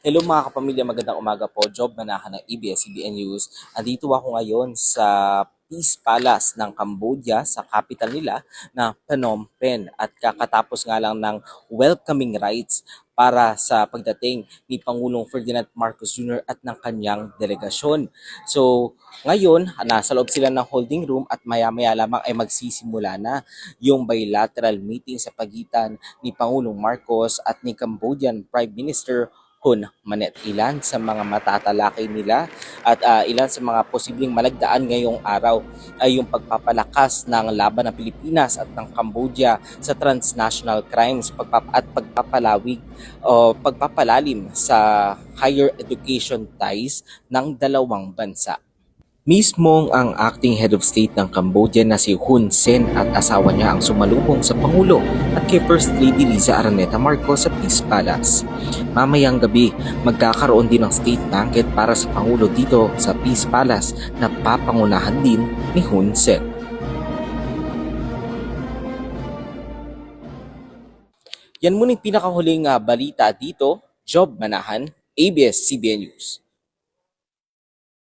Hello mga kapamilya, magandang umaga po. Job Manahan ng ABS-CBN News. Andito ako ngayon sa Peace Palace ng Cambodia sa capital nila na Phnom Penh at kakatapos nga lang ng welcoming rites para sa pagdating ni Pangulong Ferdinand Marcos Jr. at ng kanyang delegasyon. So ngayon, nasa loob sila ng holding room at maya-maya lamang ay magsisimula na yung bilateral meeting sa pagitan ni Pangulong Marcos at ni Cambodian Prime Minister Hun Manet. Ilan sa mga matatalakay nila at ah, ilan sa mga posibleng malagdaan ngayong araw ay yung pagpapalakas ng laban ng Pilipinas at ng Cambodia sa transnational crimes pagpap at pagpapalawig o pagpapalalim sa higher education ties ng dalawang bansa. Mismong ang acting head of state ng Cambodia na si Hun Sen at asawa niya ang sumalubong sa Pangulo at kay First Lady Liza Araneta Marcos sa Peace Palace. Mamayang gabi, magkakaroon din ng state banquet para sa Pangulo dito sa Peace Palace na papangunahan din ni Hun Sen. Yan muna yung pinakahuling ah, balita dito. Job Manahan, ABS-CBN News.